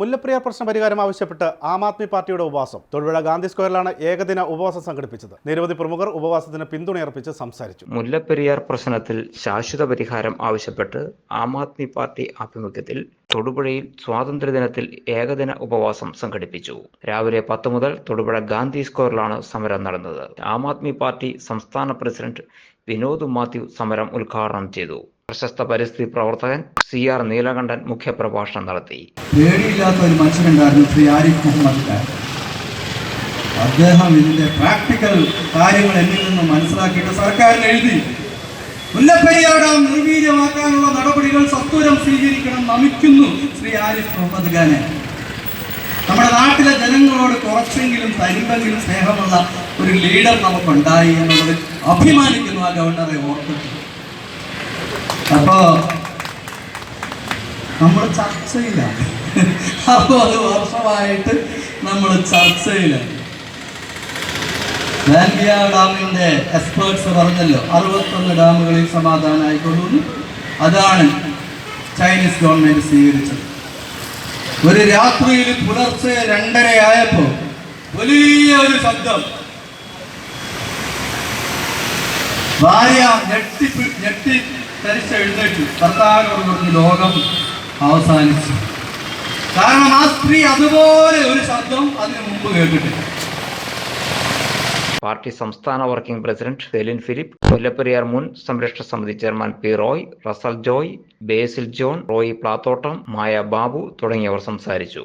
മുല്ലപ്പെരിയാർ പ്രശ്ന പരിഹാരം ആവശ്യപ്പെട്ട് ആം ആദ്മി പാർട്ടിയുടെ ഉപവാസം. തൊടുപുഴ ഗാന്ധി സ്ക്വയറിലാണ് ഏകദിന ഉപവാസം സംഘടിപ്പിച്ചത്. നിരവധി പ്രമുഖർ ഉപവാസത്തിന് പിന്തുണയർപ്പിച്ച് സംസാരിച്ചു. മുല്ലപ്പെരിയാർ പ്രശ്നത്തിൽ ശാശ്വത പരിഹാരം ആവശ്യപ്പെട്ട് ആം ആദ്മി പാർട്ടി ആഭിമുഖ്യത്തിൽ തൊടുപുഴയിൽ സ്വാതന്ത്ര്യദിനത്തിൽ ഏകദിന ഉപവാസം സംഘടിപ്പിച്ചു. രാവിലെ പത്ത് മുതൽ തൊടുപുഴ ഗാന്ധി സ്ക്വയറിലാണ് സമരം നടന്നത്. ആം ആദ്മി പാർട്ടി സംസ്ഥാന പ്രസിഡന്റ് വിനോദ് മാത്യു സമരം ഉദ്ഘാടനം ചെയ്തു. പ്രശസ്ത പരിസ്ഥിതി പ്രവർത്തകൻ സി ആർ നീലകണ്ഠൻ മുഖ്യപ്രഭാഷണം നടത്തി. പേടിയില്ലാത്ത ഒരു മനുഷ്യനുണ്ടായിരുന്നു ശ്രീ ആരിഫ് മുഹമ്മദ് അദ്ദേഹം ഇതിന്റെ പ്രാക്ടിക്കൽ കാര്യങ്ങൾ എന്നിൽ നിന്ന് മനസ്സിലാക്കിയിട്ട് സർക്കാരിന് എഴുതി. മുല്ലപ്പെരിയാർ നിർവീര്യമാക്കാനുള്ള നടപടികൾ സത്വരം സ്വീകരിക്കണം നമിക്കുന്നു ശ്രീ ആരിഫ് മുഹമ്മദ് ഖാനെ. നമ്മുടെ നാട്ടിലെ ജനങ്ങളോട് കുറച്ചെങ്കിലും തരിമ്പെങ്കിലും സ്നേഹമുള്ള ഒരു ലീഡർ നമുക്കുണ്ടായി എന്നുള്ളത് അഭിമാനിക്കുന്നു ആ ഗവർണറെ ഓർത്തിട്ട് അപ്പോ നമ്മൾ ചർച്ചയിലാണ് അത് വർഷമായിട്ട് നമ്മൾ ചർച്ചയിലാണ് ഗാംബിയ ഡാമിന്റെ എക്സ്പേർട്സ് പറഞ്ഞല്ലോ. അറുപത്തൊന്ന് ഡാമുകളിൽ സമാധാനമായിക്കൊള്ളുന്നു അതാണ് ചൈനീസ് ഗവൺമെന്റ് സ്വീകരിച്ചത്. ഒരു രാത്രിയിൽ പുലർച്ചെ രണ്ടരയായപ്പോ വലിയ ഒരു ശബ്ദം. ഭാര്യ ഞെട്ടി ഞെട്ടി ധരിച്ച് എഴുന്നേറ്റു. ഭർത്താവിനോട് പറഞ്ഞു ലോകം അവസാനിച്ചു. കാരണം ആ സ്ത്രീ അതുപോലെ ഒരു ശബ്ദം അതിനു മുമ്പ് കേട്ടിട്ടില്ല. പാർട്ടി സംസ്ഥാന വർക്കിംഗ് പ്രസിഡന്റ് സെലിൻ ഫിലിപ്പ് കൊല്ലപ്പെരിയാർ മുൻ സംരക്ഷണ സമിതി chairman P Roy Russell Joy Basil John Roy Plathottam Maya Babu തുടങ്ങിയവർ സംസാരിച്ചു.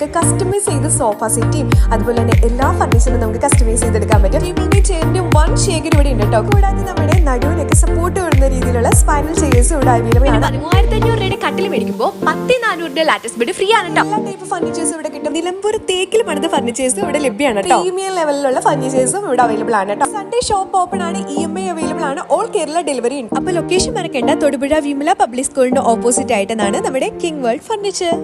നമുക്ക് കസ്റ്റമൈസ് ചെയ്ത് സോഫ സെറ്റും അതുപോലെ തന്നെ എല്ലാ ഫർണിച്ചറും നമുക്ക് കസ്റ്റമൈസ് ചെയ്തെടുക്കാൻ പറ്റും. ടേബിളിന്റെ ചെയറിന്റെ വൺ ഷേഖർ ഇവിടെ ഉണ്ട് കേട്ടോ. കൂടാതെ നമ്മുടെ നടുവിനൊക്കെ സപ്പോർട്ട് വരുന്ന രീതിയിലുള്ള സ്പൈനൽ ചെയേഴ്സും ഇവിടെ അവൈലബിൾ ആണ്. പതിമൂവായിരത്തി അഞ്ഞൂറ് രൂപയുടെ കട്ടിൽ മേടിക്കുമ്പോൾ പത്ത് നാനൂറിന്റെ ലാറ്റസ്റ്റ് ബെഡ് ഫ്രീ ആണ് കേട്ടോ. എല്ലാ ടൈപ്പ് ഫർണിച്ചേഴ്സ് ഇവിടെ കിട്ടും. നിലമ്പൂർ തേക്കിൽ പണിത ഫർണിച്ചേഴ്സ് ഇവിടെ ലഭ്യമാണ് പ്രീമിയം ലെവലിലുള്ള ഫർണിച്ചേഴ്സും ഇവിടെ അവൈലബിൾ ആണ് കേട്ടോ. സൺഡേ ഷോപ്പ് ഓപ്പൺ ആണ് ഇ എം ഐ അവൈലബിൾ ആണ് ഓൾ കേരള ഡെലിവറി ഉണ്ട്. അപ്പൊ ലൊക്കേഷൻ മറക്കേണ്ട തൊടുപുഴ വിമല പബ്ലിക് സ്കൂളിന്റെ ഓപ്പോസിറ്റ് ആയിട്ടാണ് നമ്മുടെ കിങ് വേൾഡ് ഫർണിച്ചർ